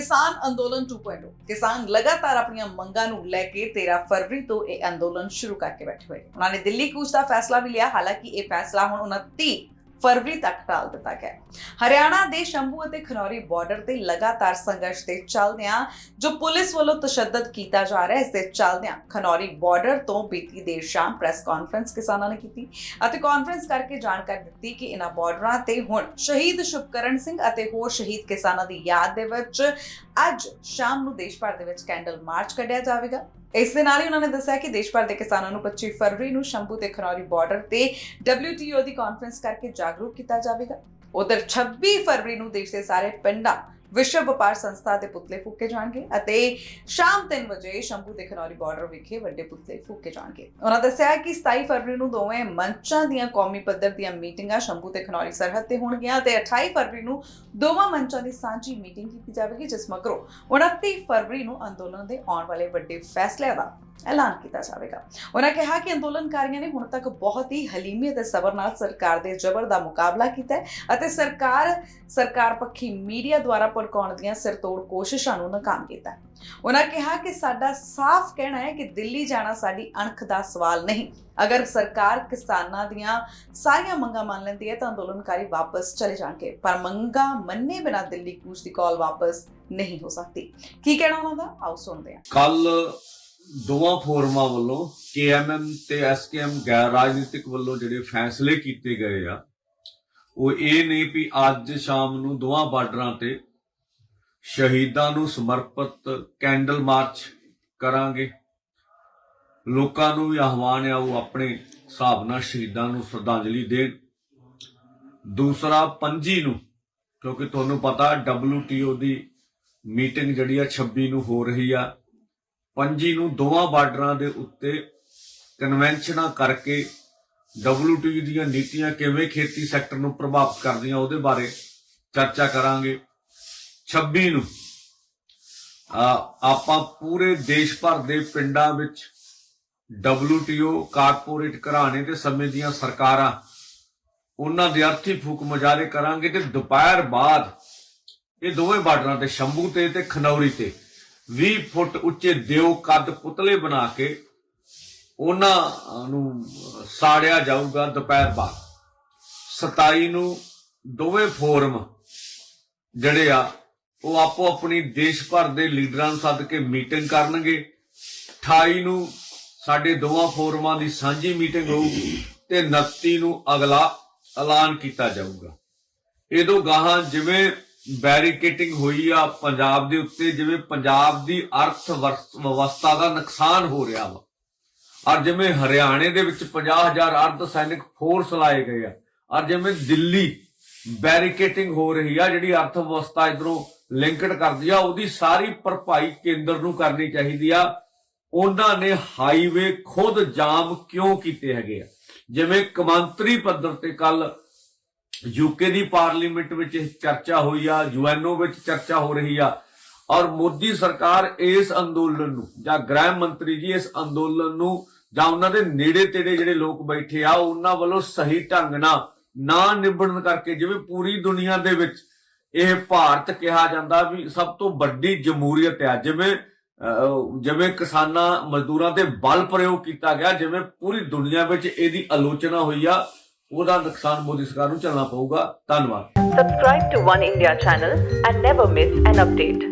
ਕਿਸਾਨ ਅੰਦੋਲਨ 2.0 ਕਿਸਾਨ ਲਗਾਤਾਰ ਆਪਣੀਆਂ ਮੰਗਾਂ ਨੂੰ ਲੈ ਕੇ 13 ਫਰਵਰੀ ਤੋਂ ਇਹ ਅੰਦੋਲਨ ਸ਼ੁਰੂ ਕਰਕੇ ਬੈਠੇ ਹੋਏ ਉਹਨਾਂ ਨੇ ਦਿੱਲੀ ਕੂਚ ਦਾ ਫੈਸਲਾ ਵੀ ਲਿਆ, ਹਾਲਾਂਕਿ ਇਹ ਫੈਸਲਾ ਹੁਣ 29 ਫਰਵਰੀ ਤੱਕ ਟਾਲ ਦਿੱਤਾ ਗਿਆ ਹਰਿਆਣਾ ਦੇ ਸ਼ੰਭੂ ਅਤੇ ਖਨੌਰੀ ਬਾਰਡਰ ਤੇ ਲਗਾਤਾਰ ਸੰਘਰਸ਼ ਦੇ ਚੱਲਦਿਆਂ ਜੋ ਪੁਲਿਸ ਵੱਲੋਂ ਤਸ਼ੱਦਦ ਕੀਤਾ ਜਾ ਰਿਹਾ ਹੈ, ਇਸ ਦੇ ਚੱਲਦਿਆਂ ਖਨੌਰੀ ਬਾਰਡਰ ਤੋਂ ਬੀਤੀ ਦੇਰ ਸ਼ਾਮ ਪ੍ਰੈਸ ਕਾਨਫਰੰਸ ਕਿਸਾਨਾਂ ਨੇ ਕੀਤੀ ਅਤੇ ਕਾਨਫਰੰਸ ਕਰਕੇ ਜਾਣਕਾਰੀ ਦਿੱਤੀ ਕਿ ਇਨ੍ਹਾਂ ਬਾਰਡਰਾਂ ਤੇ ਹੁਣ ਸ਼ਹੀਦ ਸ਼ੁਭਕਰਨ ਸਿੰਘ ਅਤੇ ਹੋਰ ਸ਼ਹੀਦ ਕਿਸਾਨਾਂ ਦੀ ਯਾਦ ਦੇ ਵਿੱਚ ਅੱਜ ਸ਼ਾਮ ਨੂੰ ਦੇਸ਼ ਭਰ ਦੇ ਵਿੱਚ ਕੈਂਡਲ ਮਾਰਚ ਕੱਢਿਆ ਜਾਵੇਗਾ। ਇਸ ਦੇ ਨਾਲ ਹੀ ਉਹਨਾਂ ਨੇ ਦੱਸਿਆ ਕਿ ਦੇਸ਼ ਭਰ ਦੇ ਕਿਸਾਨਾਂ ਨੂੰ 25 ਫਰਵਰੀ ਨੂੰ ਸ਼ੰਭੂ ਤੇ ਖਨੌਰੀ ਬਾਰਡਰ ਤੇ WTO ਦੀ ਕਾਨਫਰੰਸ ਕਰਕੇ ਜਾਗਰੂਕ ਕੀਤਾ ਜਾਵੇਗਾ। ਉਧਰ 26 ਫਰਵਰੀ ਨੂੰ ਦੇਸ਼ ਦੇ ਸਾਰੇ ਪਿੰਡਾਂ ਵਿਸ਼ਵ ਵਪਾਰ ਸੰਸਥਾ ਦੇ ਪੁਤਲੇ ਫੂਕੇ ਜਾਣਗੇ ਅਤੇ ਸ਼ਾਮ 3 ਵਜੇ ਸ਼ੰਭੂ ਤੇ ਖਨੌਰੀ ਬਾਰਡਰ ਵਿਖੇ ਵੱਡੇ ਪੁਤਲੇ ਫੂਕੇ ਜਾਣਗੇ। ਉਹਨਾਂ ਦੱਸਿਆ ਕਿ 27 ਫਰਵਰੀ ਨੂੰ ਦੋਵੇਂ ਮੰਚਾਂ ਦੀਆਂ ਕੌਮੀ ਪੱਧਰ ਦੀਆਂ ਮੀਟਿੰਗਾਂ ਸ਼ੰਭੂ ਤੇ ਖਨੌਰੀ ਸਰਹੱਦ ਤੇ ਹੋਣਗੀਆਂ ਤੇ 28 ਫਰਵਰੀ ਨੂੰ ਦੋਵਾਂ ਮੰਚਾਂ ਦੀ ਸਾਂਝੀ ਮੀਟਿੰਗ ਕੀਤੀ ਜਾਵੇਗੀ, ਜਿਸ ਮਗਰੋਂ 29 ਫਰਵਰੀ ਨੂੰ ਅੰਦੋਲਨ ਦੇ ਆਉਣ ਵਾਲੇ ਵੱਡੇ ਫੈਸਲਿਆਂ ਦਾ ਐਲਾਨ ਕੀਤਾ ਜਾਵੇਗਾ। ਉਹਨਾਂ ਕਿਹਾ ਕਿ ਅੰਦੋਲਨਕਾਰੀਆਂ ਨੇ ਹੁਣ ਤੱਕ ਬਹੁਤ ਹੀ ਹਲੀਮੀ ਅਤੇ ਸਬਰ ਨਾਲ ਸਰਕਾਰ ਦੇ ਜ਼ਬਰ ਦਾ ਮੁਕਾਬਲਾ ਕੀਤਾ ਹੈ ਅਤੇ ਸਰਕਾਰ ਸਰਕਾਰ ਪੱਖੀ ਮੀਡੀਆ ਦੁਆਰਾ ਭੜਕਾਉਣ ਦੀਆਂ ਸਿਰਤੋੜ ਕੋਸ਼ਿਸ਼ਾਂ ਨੂੰ ਨਾਕਾਮ ਕੀਤਾ ਉਹਨਾਂ ਕਿਹਾ ਕਿ ਸਾਡਾ ਸਾਫ਼ ਕਹਿਣਾ ਹੈ ਕਿ ਦਿੱਲੀ ਜਾਣਾ ਸਾਡੀ ਅਣਖ ਦਾ ਸਵਾਲ ਨਹੀਂ। ਅਗਰ ਸਰਕਾਰ ਕਿਸਾਨਾਂ ਦੀਆਂ ਸਾਰੀਆਂ ਮੰਗਾਂ ਮੰਨ ਲੈਂਦੀ ਹੈ ਤਾਂ ਅੰਦੋਲਨਕਾਰੀ ਵਾਪਸ ਚਲੇ ਜਾਣਗੇ, ਪਰ ਮੰਗਾਂ ਮੰਨੇ ਬਿਨਾਂ ਦਿੱਲੀ ਕੂਚ ਦੀ ਕਾਲ ਵਾਪਸ ਨਹੀਂ ਹੋ ਸਕਦੀ। ਕੀ ਕਹਿਣਾ ਉਹਨਾਂ ਦਾ? ਆਓ ਸੁਣਦੇ ਹਾਂ। ਕੱਲ ਦੋਵਾਂ ਫੋਰਮਾਂ ਵੱਲੋਂ ਕੇਐਮਐਮ ਤੇ ਐਸਕੇਐਮ ਗੈਰ ਰਾਜਨੀਤਿਕ ਵੱਲੋਂ ਜਿਹੜੇ ਫੈਸਲੇ ਕੀਤੇ ਗਏ ਆ, ਉਹ ਇਹ ਨਹੀਂ ਵੀ ਅੱਜ ਸ਼ਾਮ ਨੂੰ ਦੋਵਾਂ ਬਾਰਡਰਾਂ ਤੇ ਸ਼ਹੀਦਾਂ ਨੂੰ ਸਮਰਪਿਤ ਕੈਂਡਲ ਮਾਰਚ ਕਰਾਂਗੇ। ਲੋਕਾਂ ਨੂੰ ਵੀ ਆਹਵਾਨ ਆ ਉਹ ਆਪਣੇ ਹਿਸਾਬ ਨਾਲ ਸ਼ਹੀਦਾਂ ਨੂੰ ਸ਼ਰਧਾਂਜਲੀ ਦੇਣ। ਦੂਸਰਾ, ਪੰਜੀ ਨੂੰ, ਕਿਉਂਕਿ ਤੁਹਾਨੂੰ ਪਤਾ WTO ਦੀ ਮੀਟਿੰਗ ਜਿਹੜੀ ਆ 26 ਨੂੰ ਹੋ ਰਹੀ ਆ। ਪੰਜੀ ਨੂੰ ਦੋਵਾਂ ਬਾਰਡਰਾਂ ਦੇ ਉੱਤੇ ਕਨਵੈਨਸ਼ਨਾਂ ਕਰਕੇ WTO ਦੀਆਂ ਨੀਤੀਆਂ ਕਿਵੇਂ ਖੇਤੀ ਸੈਕਟਰ ਨੂੰ ਪ੍ਰਭਾਵਿਤ ਕਰਦੀਆਂ ਉਹਦੇ ਬਾਰੇ ਚਰਚਾ ਕਰਾਂਗੇ। 26 ਨੂੰ ਆਪਾਂ ਪੂਰੇ ਦੇਸ਼ ਭਰ ਦੇ ਪਿੰਡਾਂ ਵਿੱਚ WTO ਕਾਰਪੋਰੇਟ ਘਰਾਣੇ ਤੇ ਸਮੇਂ ਦੀਆਂ ਸਰਕਾਰਾਂ, ਉਹਨਾਂ ਦੇ ਅਰਥੀ ਫੂਕ ਮੁਜ਼ਾਹਰੇ ਕਰਾਂਗੇ ਤੇ ਦੁਪਹਿਰ ਬਾਅਦ ਇਹ ਦੋਵੇਂ ਬਾਰਡਰਾਂ ਤੇ, ਸ਼ੰਭੂ ਤੇ ਤੇ ਖਨੌਰੀ ਤੇ 20 ਫੁੱਟ ਉੱਚੇ ਦਿਓ ਕੱਦ ਪੁਤਲੇ ਬਣਾ ਕੇ ਉਹਨਾਂ ਨੂੰ ਸਾੜਿਆ ਜਾਊਗਾ ਦੁਪਹਿਰ ਬਾਅਦ। 27 ਨੂੰ ਦੋਵੇਂ ਫੋਰਮ ਜਿਹੜੇ ਆ, ਉਹ ਆਪੋ ਆਪਣੀ ਦੇਸ਼ ਭਰ ਦੇ ਲੀਡਰਾਂ ਨੂੰ ਸੱਦ ਕੇ ਮੀਟਿੰਗ ਕਰਨਗੇ। 28 ਨੂੰ ਸਾਡੇ ਦੋਵਾਂ ਫੋਰਮਾਂ ਦੀ ਸਾਂਝੀ ਮੀਟਿੰਗ ਹੋਊਗੀ ਤੇ 29 ਨੂੰ ਅਗਲਾ ਐਲਾਨ ਕੀਤਾ ਜਾਊਗਾ। ਇਹਦੋਂ ਗਾਹਾਂ ਜਿਵੇਂ ਬੈਰੀਕੇਟਿੰਗ ਹੋਈ ਆ ਪੰਜਾਬ ਦੇ ਉੱਤੇ, ਜਿਵੇਂ ਪੰਜਾਬ ਦੀ ਅਰਥ ਵਿਵਸਥਾ ਦਾ ਨੁਕਸਾਨ ਹੋ ਰਿਹਾ ਵਾ। ਔਰ ਜਿਵੇਂ ਹਰਿਆਣੇ ਦੇ ਵਿੱਚ 50000 ਅਰਧ ਸੈਨਿਕ ਫੋਰਸ ਲਾਏ ਗਏ ਆ, ਔਰ ਜਿਵੇਂ ਦਿੱਲੀ ਬੈਰੀਕੇਟਿੰਗ ਹੋ ਰਹੀ ਆ, ਜਿਹੜੀ ਅਰਥ ਵਿਵਸਥਾ ਇਧਰੋਂ ਲਿੰਕਡ ਕਰਦੀ ਆ, ਉਹਦੀ ਸਾਰੀ ਭਰਪਾਈ ਕੇਂਦਰ ਨੂੰ ਕਰਨੀ ਚਾਹੀਦੀ ਆ। ਉਹਨਾਂ ਨੇ ਹਾਈਵੇ ਖੁਦ ਜਾਮ ਕਿਉਂ ਕੀਤੇ ਹੈਗੇ ਆ? ਜਿਵੇਂ ਕਮਾਂਤਰੀ ਪੱਧਰ ਤੇ ਕੱਲ ਯੂਕੇ ਦੀ ਪਾਰਲੀਮੈਂਟ ਵਿੱਚ ਇਹ ਚਰਚਾ ਹੋਈ ਆ, ਯੂਐਨਓ ਵਿੱਚ ਚਰਚਾ ਹੋ ਰਹੀ ਆ, ਔਰ ਮੋਦੀ ਸਰਕਾਰ ਇਸ ਅੰਦੋਲਨ ਨੂੰ ਜਾਂ ਗ੍ਰਹਿ ਮੰਤਰੀ ਜੀ ਇਸ ਅੰਦੋਲਨ ਨੂੰ ਜਾਂ ਉਹਨਾਂ ਦੇ ਨੇੜੇ ਤੇੜੇ ਜਿਹੜੇ ਲੋਕ ਬੈਠੇ ਆ, ਉਹਨਾਂ ਵੱਲੋਂ ਸਹੀ ਢੰਗ ਨਾਲ ਨਾ ਨਿਬੜਨ ਕਰਕੇ ਜਿਵੇਂ ਪੂਰੀ ਦੁਨੀਆ ਦੇ ਵਿੱਚ ਇਹ ਭਾਰਤ ਕਿਹਾ ਜਾਂਦਾ ਵੀ ਸਭ ਤੋਂ ਵੱਡੀ ਜਮਹੂਰੀਅਤ ਆ, ਜਿਵੇਂ ਜਿਵੇਂ ਕਿਸਾਨਾਂ ਮਜ਼ਦੂਰਾਂ ਤੇ ਬਲ ਪ੍ਰਯੋਗ ਕੀਤਾ ਗਿਆ, ਜਿਵੇਂ ਪੂਰੀ ਦੁਨੀਆ ਵਿੱਚ ਇਹਦੀ ਆਲੋਚਨਾ ਹੋਈ ਆ ਉਹਦਾ ਨੁਕਸਾਨ ਮੋਦੀ ਸਰਕਾਰ ਨੂੰ ਝੱਲਣਾ ਪਊਗਾ ਧੰਨਵਾਦ subscribe to one India channel and never miss an update